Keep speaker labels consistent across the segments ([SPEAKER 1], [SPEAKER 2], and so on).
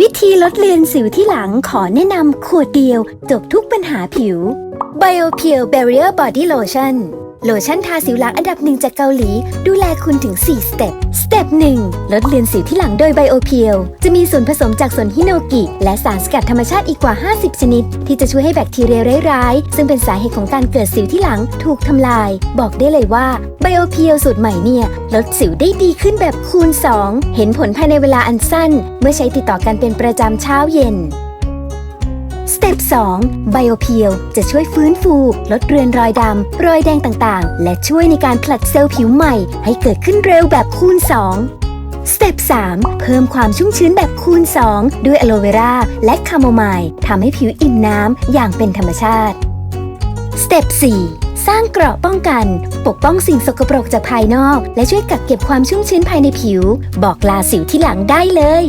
[SPEAKER 1] วิธีลดเลือนสิวที่หลังขอแนะนำขวดเดียว จบทุกปัญหาผิว BioPure Barrier Body Lotion โลชั่นทาสิวหลังอันดับหนึ่งจากเกาหลี ดูแลคุณถึง 4 สเต็ป สเต็ป1ลดเลือนสิวที่หลังโดย BioPure จะมีส่วนผสมจากส่วนฮิโนกิ และสารสกัดธรรมชาติอีกกว่า 50 ชนิด ที่จะช่วยให้แบคทีเรียร้ายๆ ซึ่งเป็นสาเหตุของการเกิดสิวที่หลังถูกทำลาย บอกได้เลยว่า BioPure สูตรใหม่เนี่ย ลดสิวได้ดีขึ้นแบบคูณ 2 เห็นผลภายในเวลาอันสั้น เมื่อใช้ติดต่อกันเป็นประจำเช้าเย็น สเต็ป2 BioPeel จะช่วยฟื้นฟู ลดเรือนรอยดำ รอยแดงต่างๆ และช่วยในการผลัดเซลล์ผิวใหม่ ให้เกิดขึ้นเร็วแบบคูณ 2สเต็ป3เพิ่มความชุ่มชื้นแบบคูณ 2 ด้วยอะโลเวราและคาโมไมล์ทำให้ผิวอิ่มน้ำอย่างเป็นธรรมชาติ สเต็ป4สร้างเกราะป้องกัน ปกป้องสิ่งสกปรกจากภายนอก และช่วยกักเก็บความชุ่มชื้นภายในผิว บอกลาสิวที่หลังได้เลย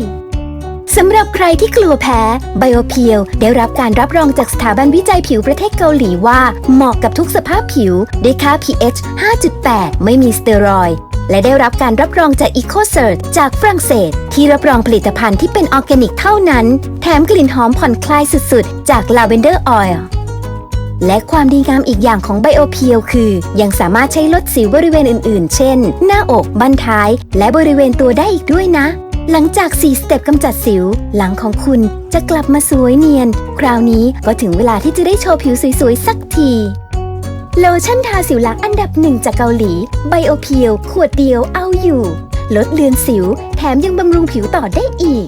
[SPEAKER 1] สำหรับใครที่กลัวแพ้ BioPeel ได้รับการรับรองจากสถาบันวิจัยผิวประเทศเกาหลีว่า เหมาะกับทุกสภาพผิวด้วยค่า pH 5.8 ไม่มีสเตียรอยด์และได้รับการรับรองจาก EcoCert จากฝรั่งเศส ที่รับรองผลิตภัณฑ์ที่เป็นออร์แกนิกเท่านั้น แถมกลิ่นหอมผ่อนคลายสุดๆ จาก Lavender Oil และความดีงามอีกอย่างของ BioPeel คือ ยังสามารถใช้ลดสิวบริเวณอื่นๆ เช่น หน้าอก บั้นท้าย และบริเวณตัวได้อีกด้วยนะ หลังจาก 4 สเต็ปกำจัดสิว หลังของคุณจะกลับมาสวยเนียน คราวนี้ก็ถึงเวลาที่จะได้โชว์ผิวสวยๆ สักที โลชั่นทาสิวหลังอันดับหนึ่งจากเกาหลี ไบโอเพียว ขวดเดียวเอาอยู่ ลดเลือนสิว แถมยังบำรุงผิวต่อได้อีก